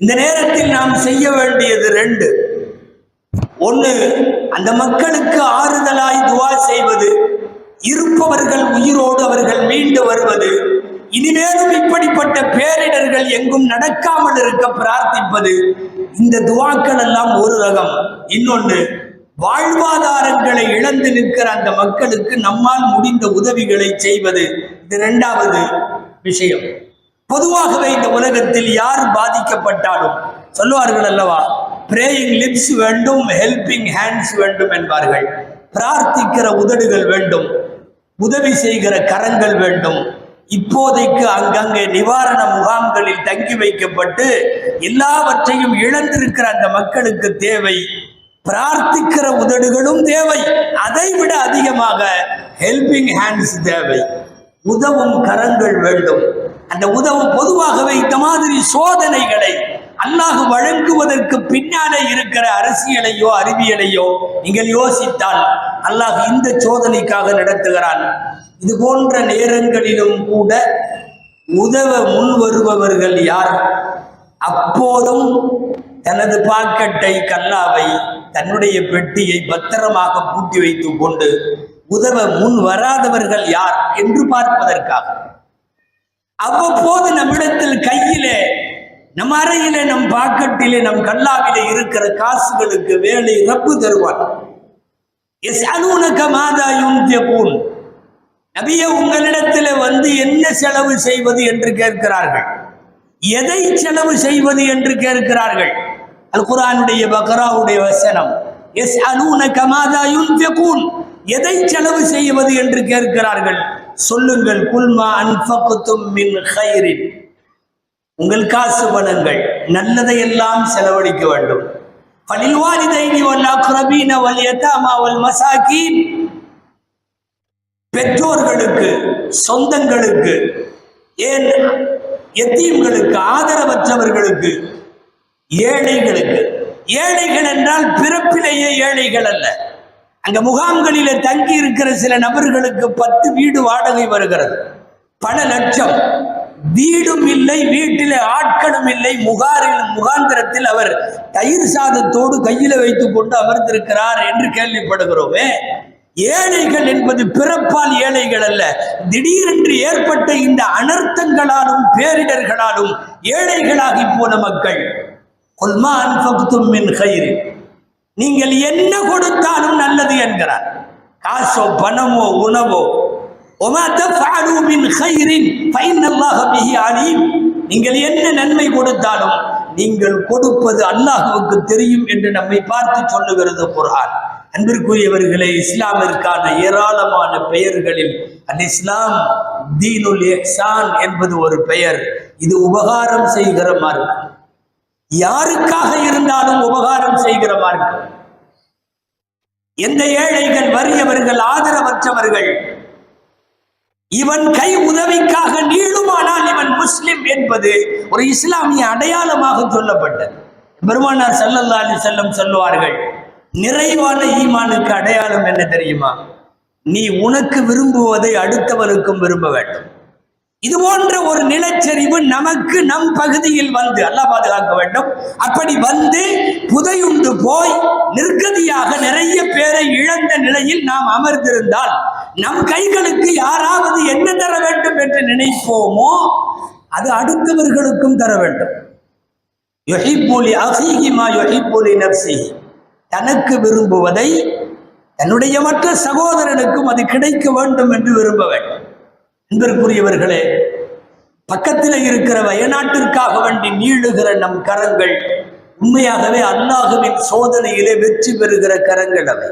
இந்த நேரத்தில் நாம் செய்ய வேண்டியது ரெண்டு. ஒன்று அந்த மக்களுக்கு ஆறுதலாய் துவா செய்வது இருப்பவர்கள் உயிரோடு அவர்கள் மீண்டு வருவது இனிமேலும் இப்படிப்பட்ட பேரிடர்கள் எங்கும் நடக்காமல் இருக்க பிரார்த்திப்பது இந்த துவாக்கள் எல்லாம் ஒரு ரகம். இன்னொன்று வாழ்வாதாரங்களை இழந்து நிற்கிற அந்த மக்களுக்கு நம்மால் முடிந்த உதவிகளை செய்வது. இது இரண்டாவது விஷயம். பொதுவாகவே இந்த உலகத்தில் யார் பாதிக்கப்பட்டாலும் சொல்லுவார்கள் அல்லவா? பிரேயிங் லிப்ஸ் வேண்டும் ஹெல்பிங் ஹேண்ட்ஸ் வேண்டும் என்பார்கள். பிரார்த்திக்கிற உதடுகள் வேண்டும். உதவி செய்கிற கரங்கள் வேண்டும். இப்போதைக்கு அங்கங்கே நிவாரண முகாம்களில் தங்கி வைக்கப்பட்டு எல்லாவற்றையும் இழந்திருக்கிற அந்த மக்களுக்கு தேவை. பிரார்த்திக்கிற உதடுகளும் தேவை. அதை விட அதிகமாக ஹெல்பிங் ஹேண்ட்ஸ் தேவை. உதவும் கரங்கள் வேண்டும். அந்த உதவு பொதுவாகவே இந்த மாதிரி சோதனைகளை அல்லாஹ் வழங்குவதற்கு பின்னாலே இருக்கிற அரசியலையோ அறிவியலையோ நீங்கள் யோசித்தால் அல்லாஹ் இந்த சோதனைக்காக நடத்துகிறான். இது போன்ற நேரங்களிலும் கூட உதவ முன் வருபவர்கள் யார்? அப்போதும் தனது பாக்கெட்டை கல்லாவை தன்னுடைய பெட்டியை பத்திரமாக பூட்டி வைத்துக் கொண்டு உதவ முன் வராதவர்கள் யார் என்று பார்ப்பதற்காக. அவ்வப்போது நம்மிடத்தில் கையிலே நம் அறையிலே நம் பாக்கெட்டிலே நம் கல்லாவிலே இருக்கிற காசுகளுக்கு வேலை ரப்பு தருவான். எஸ் அனூனக மாதா யுன்தியபூன் நபிய உங்களிடத்தில் வந்து என்ன செலவு செய்வது என்று கேட்கிறார்கள்? எதை செலவு செய்வது என்று கேட்கிறார்கள்? அல் குரானுடைய பக்ராவுடைய வசனம் எஸ் அலூன கமாதா யுன்ஃபிகூன் எதை செலவு செய்வது என்று கேட்கிறார்கள்? சொல்லுங்கள் குல்மா அன்பகுத்தும் மின் ஹைரின் உங்கள் காசு பணங்கள் நல்லதை எல்லாம் செலவழிக்க வேண்டும். ஃபலில் வாலிதைனி வல் அக்ரபீன வல் யதாமா வல் மசாக்கீன் பெற்றோர்களுக்கு சொந்தங்களுக்கு ஏன் எத்தீம்களுக்கு ஆதரவற்றவர்களுக்கு ஏழைகளுக்கு. ஏழைகள் என்றால் பிறப்பிலேயே ஏழைகள் அல்ல. அங்க முகாம்களில தங்கி இருக்கிற சில நபர்களுக்கு பத்து வீடு வாடகை வருகிறது. பல லட்சம். வீடும் இல்லை வீட்டில் ஆட்களும் இல்லை. முகாரில் முகாந்திரத்தில் அவர் தயிர் சாதத்தோடு கையில வைத்துக் கொண்டு அமர்ந்திருக்கிறார் என்று கேள்விப்படுகிறோமே. ஏழைகள் என்பது பிறப்பால் ஏழைகள் அல்ல. திடீரென்று ஏற்பட்ட இந்த அனர்த்தங்களாலும் பேரிடர்களாலும் ஏழைகளாகி போன மக்கள். கொல்மான் அன்பக்தும் மின் கயிறு நீங்கள் என்ன கொடுத்தாலும் நல்லது என்கிறார். காசோ பணமோ உணவோ. நீங்கள் என்ன நன்மை கொடுத்தாலும் நீங்கள் கொடுப்பது அல்லாஹுவுக்கு தெரியும் என்று நம்மை பார்த்து சொல்லுகிறது குரான் அன்பிற்குரியவர்களே இஸ்லாமிற்கான ஏராளமான பெயர்களில் அல் இஸ்லாம் தீனுல் எஹ்சான் என்பது ஒரு பெயர். இது உபகாரம் செய்கிற மார்க்கம். யாருக்காக இருந்தாலும் உபகாரம் செய்கிற மார்க்கம். எந்த ஏழைகள் வறியவர்கள் ஆதரவற்றவர்கள் இவன் கை உதவிக்காக நீளுமானால் இவன் முஸ்லிம் என்பது ஒரு இஸ்லாமிய அடையாளமாக சொல்லப்பட்டது. பெருமானார் சல்லல்லா அலி செல்லம் சொல்லுவார்கள் நிறைவான ஈமானுக்கு அடையாளம் என்ன தெரியுமா? நீ உனக்கு விரும்புவதை அடுத்தவருக்கும் விரும்ப வேண்டும். இது போன்ற ஒரு நிலச்சரிவு நமக்கு நம் பகுதியில் வந்து அல்லாஹ் பாதுகாக்க வேண்டும். அப்படி வந்து புதையுண்டு போய் நிர்கதியாக நிறைய பேரை இழந்த நிலையில் நாம் அமர்ந்திருந்தால் நம் கைகளுக்கு யாராவது என்ன தர வேண்டும் என்று நினைப்போமோ அது அடுத்தவர்களுக்கும் தர வேண்டும். யொஹிப்பூலி அசீகிமா யொஹிப்பூலி நப்சிஹி தனக்கு விரும்புவதை தன்னுடைய மற்ற சகோதரனுக்கும் அது கிடைக்க வேண்டும் என்று விரும்ப வேண்டும். அன்பிற்குரியவர்களே பக்கத்தில் இருக்கிற வயநாட்டிற்காக வேண்டி நீளுகிற நம் கரங்கள் உண்மையாகவே அல்லாஹுவின் சோதனையிலே வெற்றி பெறுகிற கரங்கள் அவை.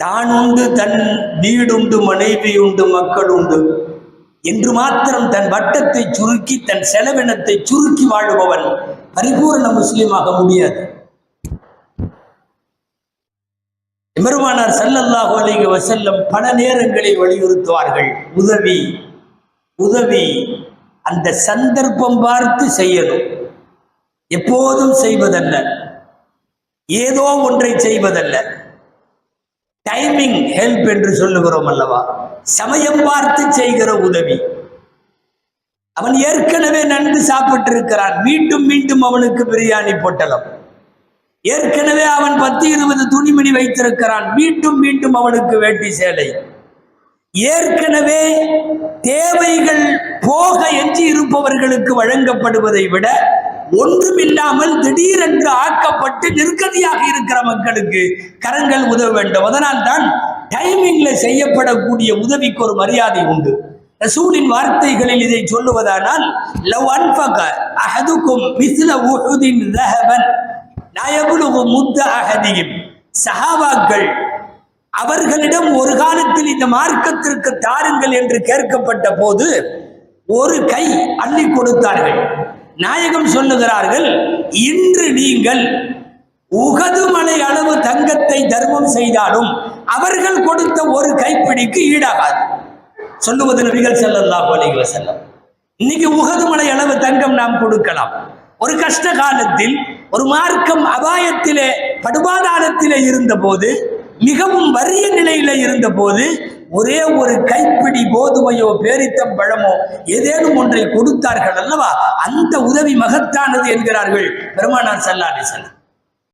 தான் உண்டு தன் வீடுண்டு மனைவி உண்டு மக்கள் உண்டு என்று மாத்திரம் தன் வட்டத்தை சுருக்கி தன் செலவினத்தை சுருக்கி வாழுபவன் பரிபூர்ண முஸ்லீமாக முடியாது. எமருமானார் ஸல்லல்லாஹு அலைஹி வஸல்லம் பல நேரங்களை வலியுறுத்துவார்கள். உதவி உதவி அந்த சந்தர்ப்பம் பார்த்து செய்யணும். எப்போதும் செய்வதல்ல. ஏதோ ஒன்றை செய்வதல்ல. டைமிங் ஹெல்ப் என்று சொல்லுகிறோம் அல்லவா? சமயம் பார்த்து செய்கிற உதவி. அவன் ஏற்கனவே நன்கு சாப்பிட்டு இருக்கிறான் மீண்டும் மீண்டும் அவனுக்கு பிரியாணி போட்டலாம். ஏற்கனவே அவன் பத்து இருபது துணிமணி வைத்திருக்கிறான். மீண்டும் மீண்டும் அவனுக்கு வேட்டி சேலை. ஏற்கனவே தேவைகள் போக எஞ்சி இருப்பவர்களுக்கு வழங்கப்படுவதை விட ஒன்றுமில்லாமல் திடீரென்று ஆக்கப்பட்டு நெருக்கடியாக இருக்கிற மக்களுக்கு கரங்கள் உதவ வேண்டும். அதனால் தான் டைமிங்ல செய்யப்படக்கூடிய உதவிக்கு ஒரு மரியாதை உண்டு. ரசூலின் வார்த்தைகளில் இதை சொல்லுவதானால் லவ் அன்பக அஹதுக்கும் மிஸ்ல உஹுதின் ரஹபன். நயபுலுகு முத்த அகதியும் சஹாபாக்கள் அவர்களிடம் ஒரு காலத்தில் இந்த மார்க்கத்திற்கு தாருங்கள் என்று கேட்கப்பட்ட போது ஒரு கை அள்ளி கொடுத்தார்கள். நாயகம் சொல்லுகிறார்கள் இன்று நீங்கள் உகது மலை அளவு தங்கத்தை தர்மம் செய்தாலும் அவர்கள் கொடுத்த ஒரு கைப்பிடிக்கு ஈடாகாது. சொல்லுவது நபிகள் செல்லல்லா அலைஹி செல்லம் இன்னைக்கு உகது மலை அளவு தங்கம் நாம் கொடுக்கலாம். ஒரு கஷ்ட காலத்தில் ஒரு மார்க்கம் அபாயத்திலே படுபாதாரத்திலே இருந்தபோது மிகவும் வறிய நிலையில இருந்தபோது ஒரே ஒரு கைப்பிடி போதுமையோ பேரித்தம் பழமோ ஏதேனும் ஒன்றை கொடுத்தார்கள் அல்லவா? அந்த உதவி மகத்தானது என்கிறார்கள் பெருமானார் சல்லாடி அலைஹி